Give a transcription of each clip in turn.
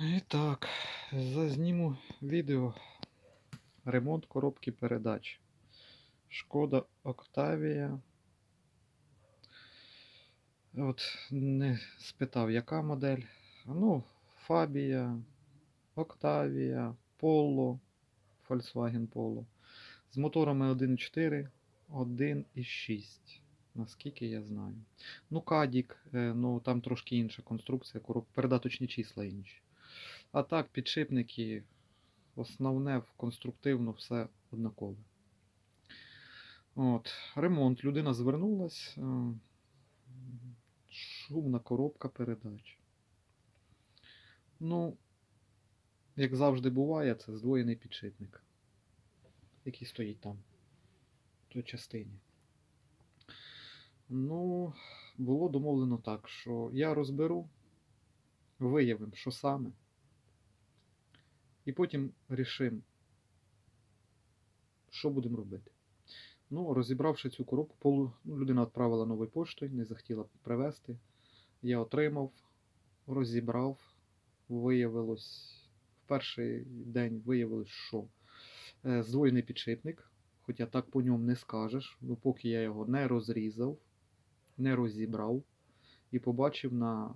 І так, зазніму відео ремонт коробки передач. Шкода Октавія. От не спитав, яка модель. Ну, Фабія, Октавія, Polo, Volkswagen Polo. З моторами 1.4, 1.6. Наскільки я знаю. Ну, Кадік, е, ну там трошки інша конструкція, передаточні числа інші. А так, підшипники, основне конструктивно все однакове. От, ремонт. Людина звернулась. е, Шумна коробка передач. Ну, як завжди буває, це здвоєний підшипник, який стоїть там, в той частині. Ну, було домовлено так, що я розберу, виявимо, що саме. І потім рішимо, що будемо робити. Ну, розібравши цю коробку, полу... ну, людина відправила новою поштою, не захотіла привезти. Я отримав, розібрав. Виявилось, в перший день виявилось, що е, здвоєний підшипник, хоча так по ньому не скажеш, бо поки я його не розрізав, не розібрав і побачив на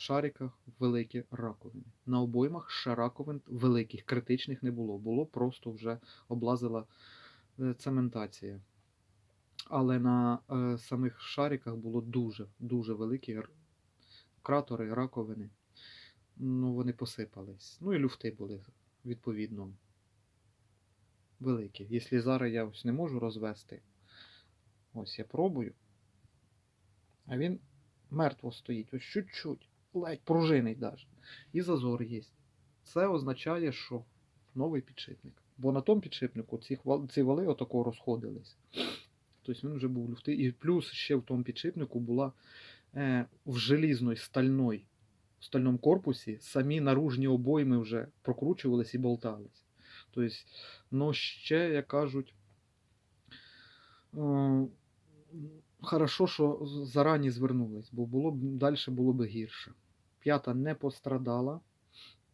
шариках великі раковини. На обоймах ще раковин великих, критичних не було. Було просто вже облазила е, цементація. Але на е, самих шариках було дуже, дуже великі кратери, раковини. Ну, вони посипались. Ну і люфти були відповідно великі. Якщо зараз я ось не можу розвести, ось я пробую. А він мертво стоїть. Ось чуть-чуть, ледь пружинить даже. І зазор є. Це означає, що новий підшипник. Бо на тому підшипнику ці, ці вали отако розходились. Тобто він вже був люфти. І плюс ще в тому підшипнику була е, в желізної стальної, стальному корпусі самі наружні обойми вже прокручувались і болтались. Тобто, ну ще, як кажуть, е, хорошо, що зарані звернулись, бо було б далі було б гірше. П'ята не пострадала,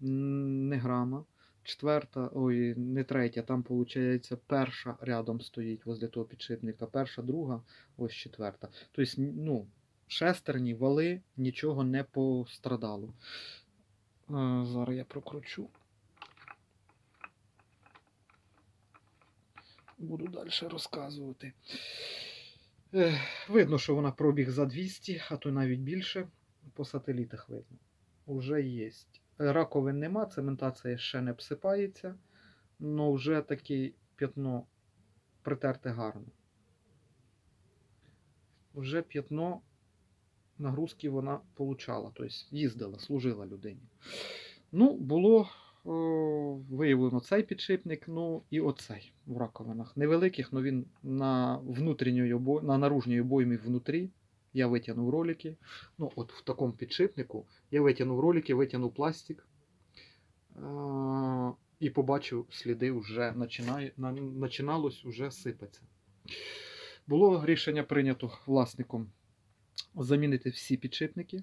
не грама. Четверта, ой, не третя, там, виходить, перша рядом стоїть возле того підшипника, перша, друга, ось четверта. Тобто, ну, шестерні, вали, нічого не пострадало. Зараз я прокручу. Буду далі розказувати. Видно, що вона пробіг за 200, а то навіть більше. По сателітах видно. Уже є. Раковин нема, цементація ще не обсипається, але вже таке п'ятно притерте гарно. Вже п'ятно нагрузки вона получала, тобто їздила, служила людині. Ну, було о, виявлено цей підшипник, ну і оцей в раковинах. Невеликих, але він на внутрішньої обой... на наружній обоймі внутрі. Я витягнув ролики. Ну, от в такому підшипнику я витягнув ролики, витягнув пластик. Е- і побачив сліди вже починає, на- починалось вже сипатися. Було рішення прийнято власником замінити всі підшипники,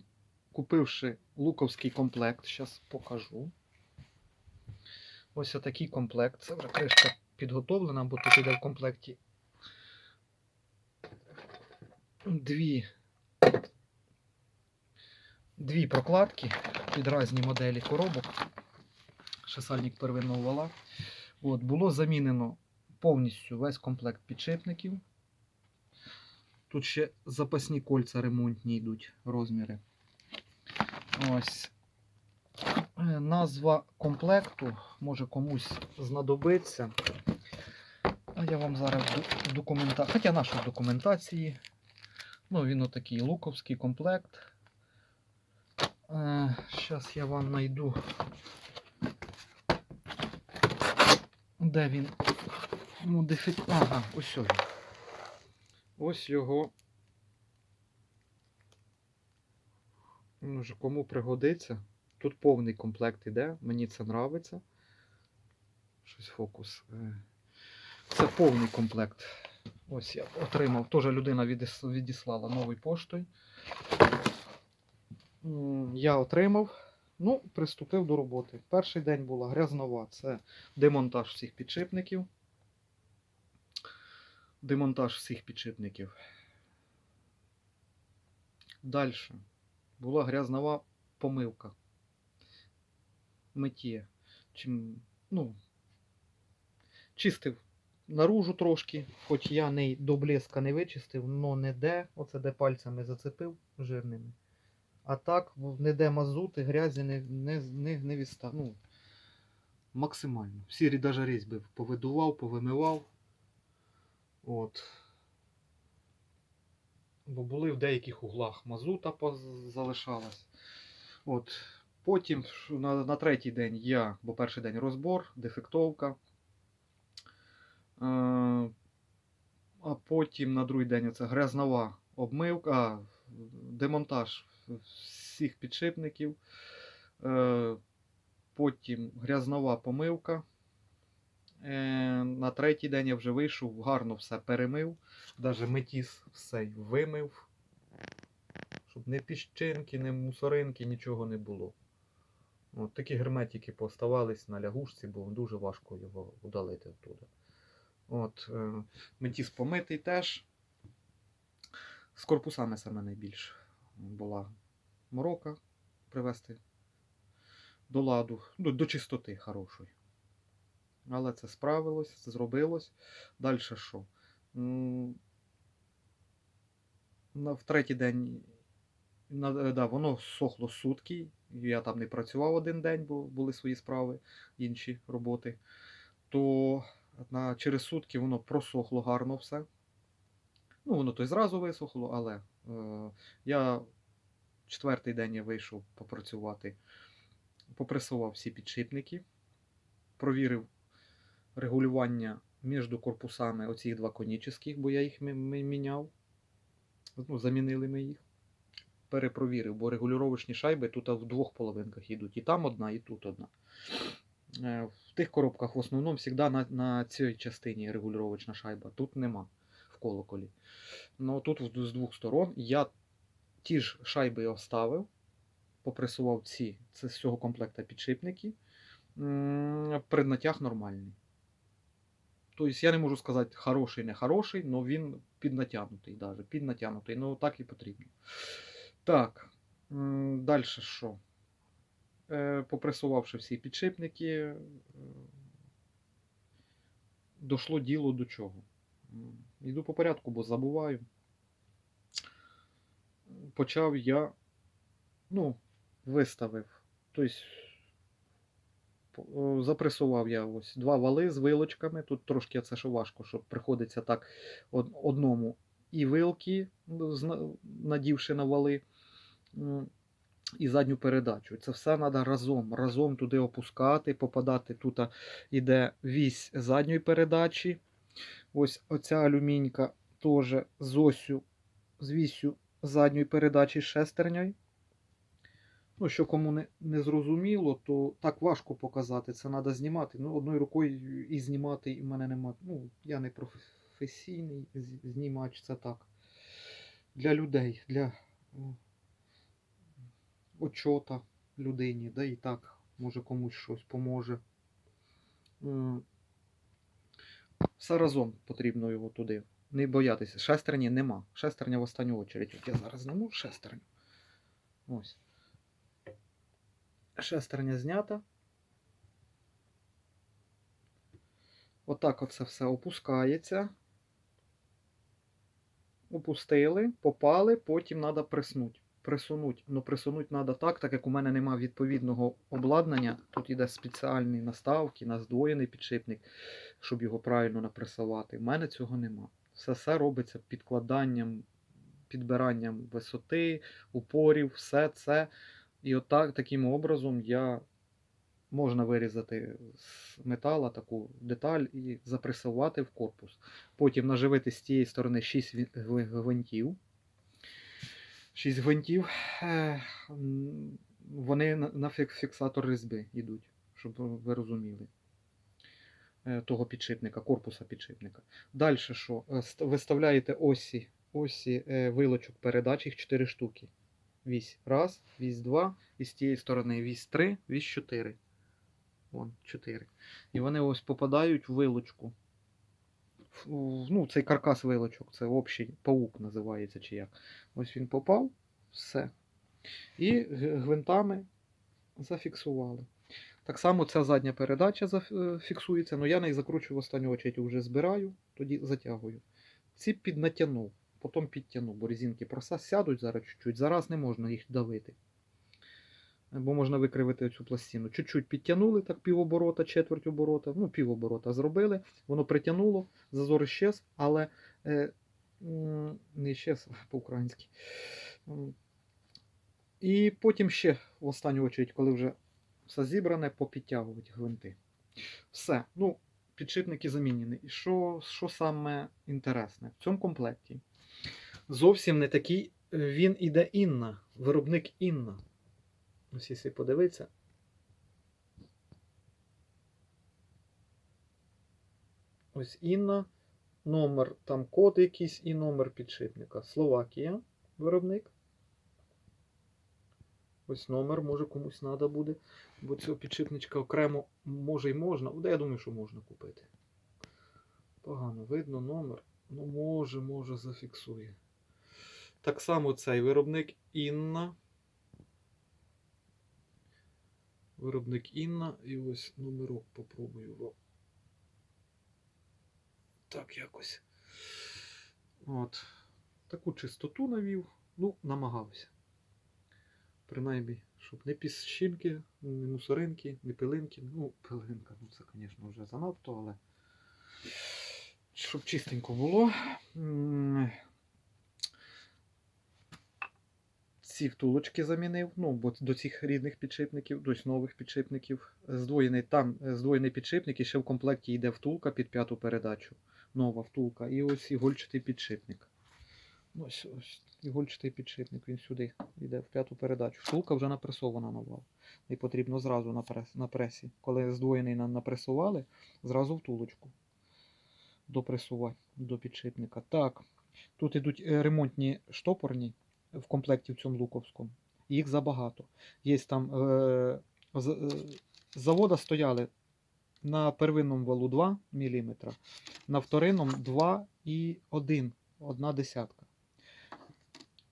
купивши луковський комплект, зараз покажу. Ось такий комплект. Це вже кришка підготовлена, бо тут іде в комплекті дві, дві прокладки під різні моделі коробок. Шесальник первинного вала. От, було замінено повністю весь комплект підшипників. Тут ще запасні кольця ремонтні йдуть розміри. Ось. Е, Назва комплекту може комусь знадобиться. А я вам зараз документа... Хоча нашої документації. Ну, він отакий луковський комплект. Зараз я вам знайду. Де він? Модифі... Ага, ось він. Ось його. Вже кому пригодиться. Тут повний комплект іде, мені це нравиться. Щось фокус. Е. Це повний комплект. Ось я отримав. Теж людина відіслала новою поштою. Я отримав Ну, приступив до роботи. Перший день була грязнова, це демонтаж всіх підшипників. Демонтаж всіх підшипників. Далі була грязнова помивка. Миттє. Чим, ну, чистив наружу трошки, хоч я не до блеска не вичистив, но не де, оце де пальцями зацепив жирними. А так, не де мазути, грязі не, не, не, не відста. Ну, максимально. Всі навіть різьби повидував, повимивав. От. Бо були в деяких углах мазута залишалась. От. Потім на, на третій день я, бо перший день розбор, дефектовка. Е, а потім на другий день це грязнова обмивка, а, демонтаж всіх підшипників. Е, потім грязнова помивка. Е, на третій день я вже вийшов, гарно все перемив. Навіть метіс все вимив. Щоб не піщинки, не мусоринки, нічого не було. От такі герметики поставались на лягушці, бо дуже важко його удалити оттуда. От, е, метіс помитий теж. З корпусами саме найбільше була морока привести до ладу, до, до чистоти хорошої. Але це справилось, це зробилось. Далі що? В третій день да, воно сохло сутки. Я там не працював один день, бо були свої справи, інші роботи. То на, через сутки воно просохло гарно все. Ну, воно то й зразу висохло, але е, я четвертий день я вийшов попрацювати, попресував всі підшипники, провірив регулювання між корпусами оцих два конічних, бо я їх мі- мі- міняв. Ну, замінили ми їх. Перепровірив, бо регулювачні шайби тут в двох половинках йдуть. І там одна, і тут одна. Е, В тих коробках в основному завжди на, на цій частині регулювачна шайба. Тут нема в колоколі. Ну тут з двох сторон я ті ж шайби оставив, попресував ці це з цього комплекта підшипники. Преднатяг нормальний. Тобто я не можу сказати хороший, не хороший, але він піднатягнутий, даже, піднатягнутий. Ну так і потрібно. Так, далі що? Е, Попресувавши всі підшипники, дошло діло до чого. Йду по порядку, бо забуваю. Почав я, ну, виставив. Тобто, запресував я ось два вали з вилочками. Тут трошки це що важко, що приходиться так одному і вилки, надівши на вали, і задню передачу. Це все треба разом. Разом туди опускати, попадати. Тут іде вісь задньої передачі. Ось оця алюмінька теж з осю, з вісю задньої передачі з шестернею. Ну, що кому не, не зрозуміло, то так важко показати. Це треба знімати. Ну, одною рукою і знімати, і в мене немає. Ну, я не професійний знімач, це так. Для людей, для очота людині, да і так, може комусь щось поможе. Все разом потрібно його туди. Не боятися. Шестерні нема. Шестерня в останню очередь. От я зараз зніму шестерню. Ось. Шестерня знята. Отак оце все опускається. Опустили, попали, потім треба приснути. Присунуть. Ну, присунуть треба так, так як у мене немає відповідного обладнання. Тут іде спеціальні наставки, на здвоєний підшипник, щоб його правильно напресувати. У мене цього нема. Все все робиться підкладанням, підбиранням висоти, упорів, все це. І отак, таким образом я можна вирізати з метала таку деталь і запресувати в корпус. Потім наживити з тієї сторони 6 гвинтів. 6 гвинтів. Е, Вони на фіксатор різьби йдуть, щоб ви розуміли. Е, Того підшипника, корпуса підшипника. Далі що? Е, Виставляєте осі, осі вилочок передач, їх 4 штуки. Вісь раз, вісь два, і з тієї сторони вісь три, вісь чотири. Вон, чотири. І вони ось попадають в вилочку. Ну, цей каркас вилочок, це общий паук називається чи як. Ось він попав, все. І гвинтами зафіксували. Так само ця задня передача е, фіксується, але я не закручую в останню очередь, вже збираю, тоді затягую. Ці піднатягнув, потім підтягнув, бо резинки проса сядуть зараз чуть-чуть. Зараз не можна їх давити. Бо можна викривити цю пластину. Чуть-чуть підтягнули, так півоборота, четверть оборота, ну півоборота зробили, воно притягнуло, зазор щез, але е, не щез по-українськи. І потім ще в останню очередь, коли вже все зібране, попідтягувати гвинти. Все. Ну, підшипники замінені. І що, що саме інтересне? В цьому комплекті зовсім не такий. е, Він іде Інна, виробник Інна. Ось якщо подивитися. Ось Інна, номер, там код якийсь і номер підшипника. Словакія, виробник. Ось номер, може комусь треба буде. Бо цього підшипничка окремо може і можна. Да, я думаю, що можна купити. Погано видно номер. Ну, може, може, зафіксує. Так само цей виробник Інна. Виробник Інна. І ось номерок попробую. Так, якось. От. Таку чистоту навів. Ну, намагався. Принаймні, щоб не піщинки, не мусоринки, не пилинки. Ну, пилинка, ну це, звісно, вже занадто, але щоб чистенько було. М, Ці втулочки замінив, ну, бо до цих рідних підшипників, до нових підшипників. Здвоєний, там е, здвоєний підшипник і ще в комплекті йде втулка під п'яту передачу. Нова втулка. І ось ігольчатий підшипник. Ось ось ігольчатий підшипник, він сюди йде в п'яту передачу. Втулка вже напресована на вал. І потрібно зразу на, прес, на пресі. Коли здвоєний напресували, зразу втулочку допресувати до підшипника. Так, тут йдуть е, ремонтні штопорні в комплекті в цьому луковському. Їх забагато. Є там е, е, завода стояли на первинному валу 2 мм, на вторинному 2 і 1, одна десятка.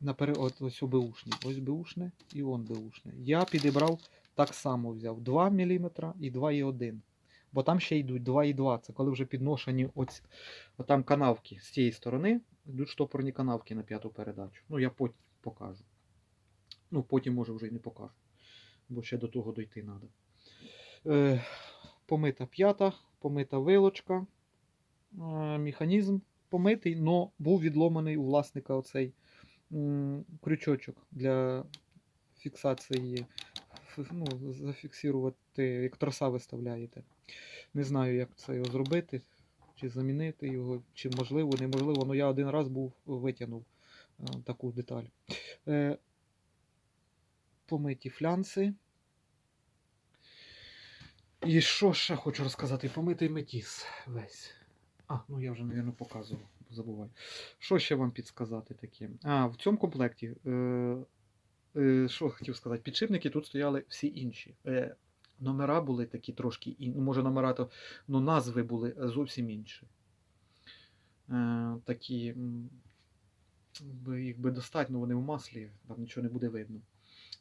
На пере... от, ось беушні. Ось беушне і он беушне. Я підібрав так само взяв 2 мм і 2,1. Бо там ще йдуть 2,2. Це коли вже підношені оць... там канавки з цієї сторони. Йдуть штопорні канавки на п'яту передачу. Ну, я потім покажу. Ну, потім, може, вже й не покажу. Бо ще до того дойти треба. Е, помита п'ята, помита вилочка. Е, механізм помитий, але був відломаний у власника оцей м, крючочок для фіксації. Ну, зафіксувати, як троса виставляєте. Не знаю, як це його зробити, чи замінити його, чи можливо, неможливо. але я один раз був витягнув таку деталь. Е, помиті флянси. І що ще хочу розказати? Помитий метіс весь. А, ну я вже, мабуть, показував, забуваю. Що ще вам підсказати таке? А, в цьому комплекті. Е, е, що хотів сказати? Підшипники тут стояли всі інші. Е, номера були такі трошки. Ну, може, номера то, ну, назви були зовсім інші. Е, такі. М, би їх би достатньо, вони в маслі, там нічого не буде видно.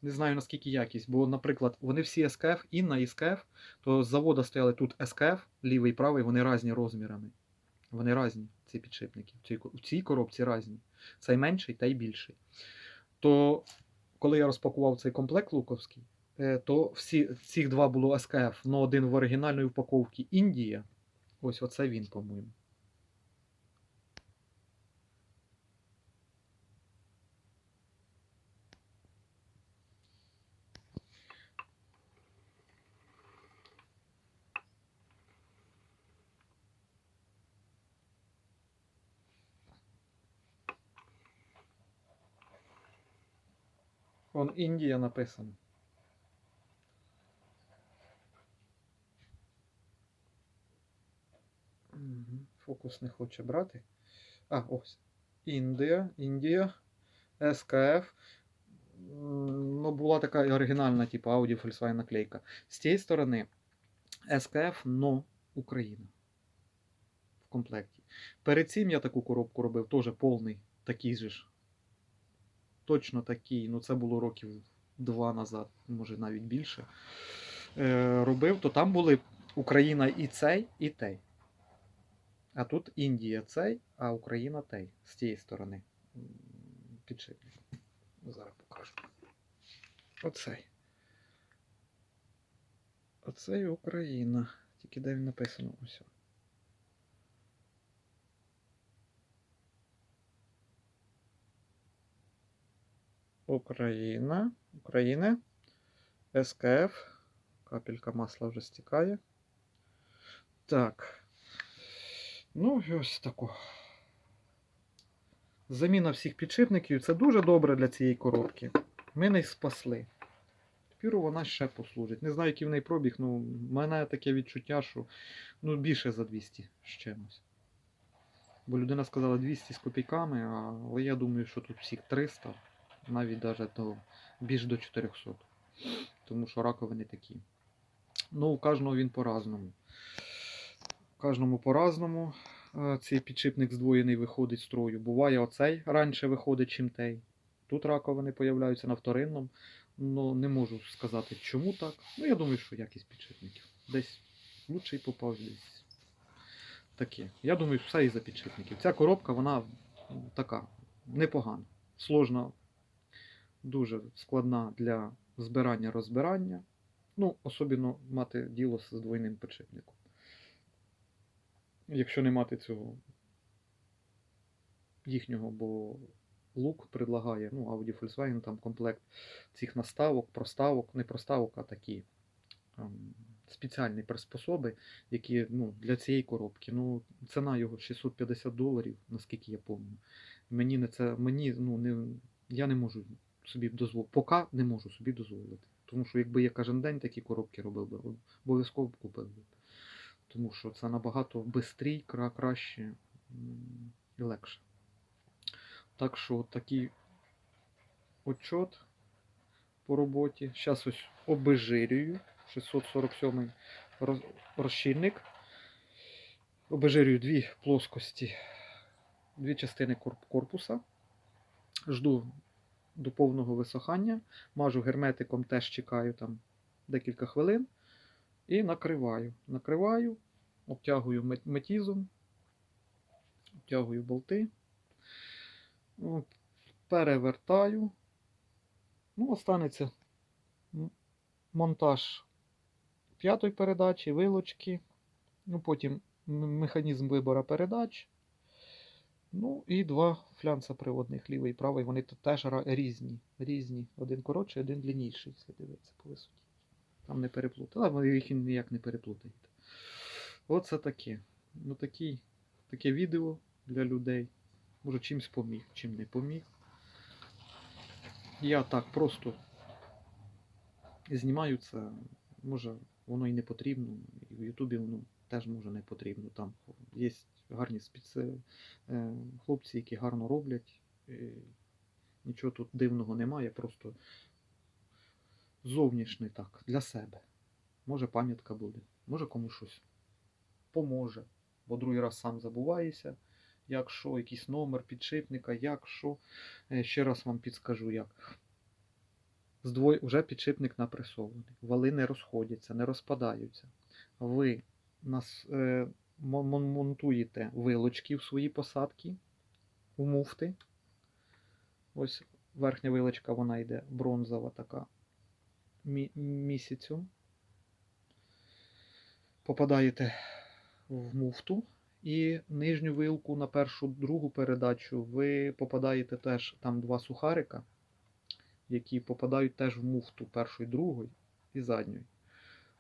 Не знаю наскільки якість, бо, наприклад, вони всі СКФ, і СКФ, то з завода стояли тут СКФ, лівий і правий, вони різні розмірами. Вони різні, ці підшипники. В цій, в цій коробці різні. Цей менший, та й більший. То коли я розпакував цей комплект Луковський, е, то всі цих два було СКФ, але один в оригінальній упаковці Індія. Ось оце він, по-моєму. Вон Індія написано. Фокус не хоче брати. А, ось. Індія, Індія, СКФ. ну, була така оригінальна, типу Audi Volkswagen наклейка. З цієї сторони СКФ, но Україна в комплекті. Перед цим я таку коробку робив, теж повний, такий же ж. Точно такий, ну це було років два назад, може навіть більше. Е, робив, то там були Україна і цей, і той. А тут Індія цей, а Україна той. З тієї сторони. Підшипник. Зараз покажу. Оцей. Оцей Україна. Тільки де він написано ось. Україна. Україна. СКФ. Капелька масла вже стікає. Так. Ну, ось тако. Заміна всіх підшипників. Це дуже добре для цієї коробки. Ми не спасли. Тепер вона ще послужить. Не знаю, який в неї пробіг, ну, в мене таке відчуття, що ну, більше за 200 з чимось. Бо людина сказала 200 з копійками, але я думаю, що тут всіх 300, навіть даже до, більш до 400. Тому що раковини такі. Ну, у кожного він по-разному. У кожному по-разному. Е, Цей підшипник здвоєний виходить з строю. Буває оцей раніше виходить, чим той. Тут раковини появляються на вторинному. Ну, не можу сказати, чому так. Ну, я думаю, що якість підшипників. Десь лучший попав, десь таке. Я думаю, все із-за підшипників. Ця коробка, вона така непогана. Сложна, дуже складна для збирання-розбирання. Ну, особливо мати діло з двойним підшипником. Якщо не мати цього їхнього, бо лук предлагає, ну, Audi Volkswagen, там комплект цих наставок, проставок, не проставок, а такі ем, спеціальні приспособи, які ну, для цієї коробки. Ну, ціна його 650 доларів, наскільки я пам'ятаю. Мені не це, мені, ну, не, я не можу собі дозволити, поки не можу собі дозволити. Тому що якби я кожен день такі коробки робив би, обов'язково б купив би. Тому що це набагато швидше, краще і легше. Так що такий отчет по роботі. Зараз ось обезжирюю. 647 роз- розчинник. Обезжирюю дві плоскості, дві частини корп- корпуса. Жду до повного висохання. Мажу герметиком, теж чекаю там декілька хвилин. І накриваю. Накриваю, обтягую метізом, обтягую болти. Перевертаю. Ну, останеться монтаж п'ятої передачі, вилочки. Ну, потім механізм вибору передач. Ну і два флянца приводних, лівий і правий. Вони теж різні. різні. Один коротший, один длинніший, якщо дивитися по висоті. Там не переплутати. Але їх ніяк не переплутаєте. Оце таке. Ну, такі, таке відео для людей. Може, чимсь поміг, чим не поміг. Я так просто знімаю це. Може, воно і не потрібно. І в Ютубі воно теж може не потрібно. Там є гарні спеці... е, хлопці, які гарно роблять. Нічого тут дивного немає, просто зовнішнє так, для себе. Може пам'ятка буде, може комусь щось поможе. Бо другий раз сам забуваєшся, як що, якийсь номер підшипника, як що. Е, Ще раз вам підскажу, як. Здвой... Вже підшипник напресований. Вали не розходяться, не розпадаються. Ви нас, е, мон- мон- монтуєте вилочки в свої посадки, у муфти. Ось верхня вилочка, вона йде бронзова така мі- місяцю. Попадаєте в муфту. І нижню вилку на першу другу передачу ви попадаєте теж там два сухарика, які попадають теж в муфту першої, другої і задньої.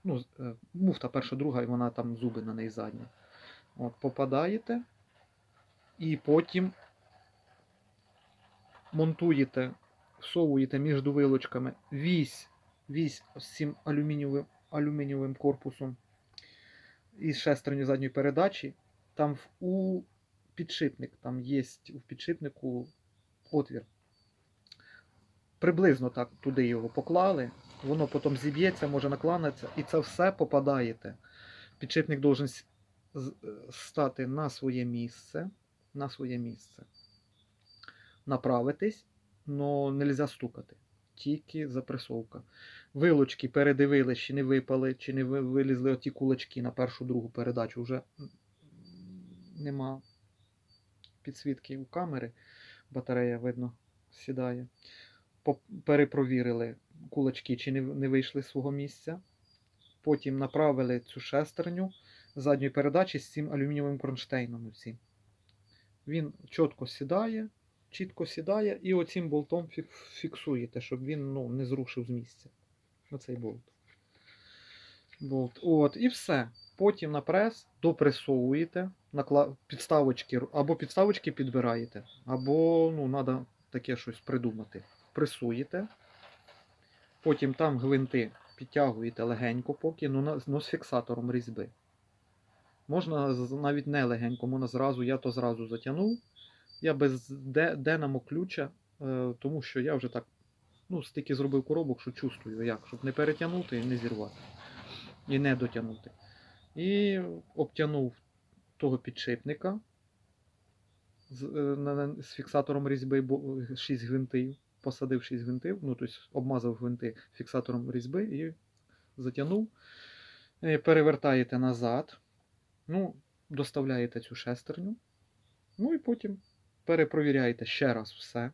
Ну, е, муфта перша, друга, і вона там зуби на неї задні. От, попадаєте, і потім монтуєте, всовуєте між вилочками вісь, вісь з цим алюмінієвим, алюмінієвим корпусом із шестерню задньої передачі. Там у підшипник, там є в підшипнику отвір. приблизно так туди його поклали, воно потім зіб'ється, може накланиться, і це все попадаєте. Підшипник е, стати на своє місце, на своє місце. Направитись, але не можна стукати. Тільки запресовка. Вилочки передивили, чи не випали, чи не вилізли оті кулачки на першу другу передачу. Вже нема підсвітки у камери. Батарея, видно, сідає. Перепровірили кулачки, чи не, вийшли з свого місця. Потім направили цю шестерню задньої передачі з цим алюмінієвим кронштейном. Він чітко сідає, чітко сідає, і оцим болтом фік- фіксуєте, щоб він ну, не зрушив з місця. Оцей болт. болт. От, і все. Потім на прес допресовуєте, накла... підставочки, або підставочки підбираєте, або ну, треба таке щось придумати. Пресуєте. Потім там гвинти підтягуєте легенько поки, ну, ну з фіксатором різьби. Можна навіть не легенько, можна зразу, я то зразу затягнув. Я без де, денамо ключа, е, тому що я вже так ну, стільки зробив коробок, що чувствую, як, щоб не перетягнути і не зірвати. І не дотягнути. І обтягнув того підшипника з, е, з фіксатором різьби 6 гвинтів. Посадив 6 гвинтів, ну, тобто обмазав гвинти фіксатором різьби і затягнув. Перевертаєте назад. Ну, доставляєте цю шестерню. Ну і потім перепровіряєте ще раз все.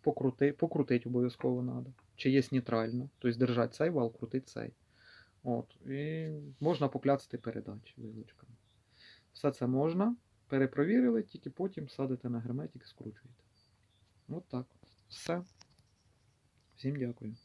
Покрути, покрутить обов'язково треба. Чи є нейтрально. Тобто держати цей вал, крутить цей. От. І можна покляцати передачі вилочками. Все це можна. Перепровірили, тільки потім садите на герметик і скручуєте. От так. Все. Всім дякую.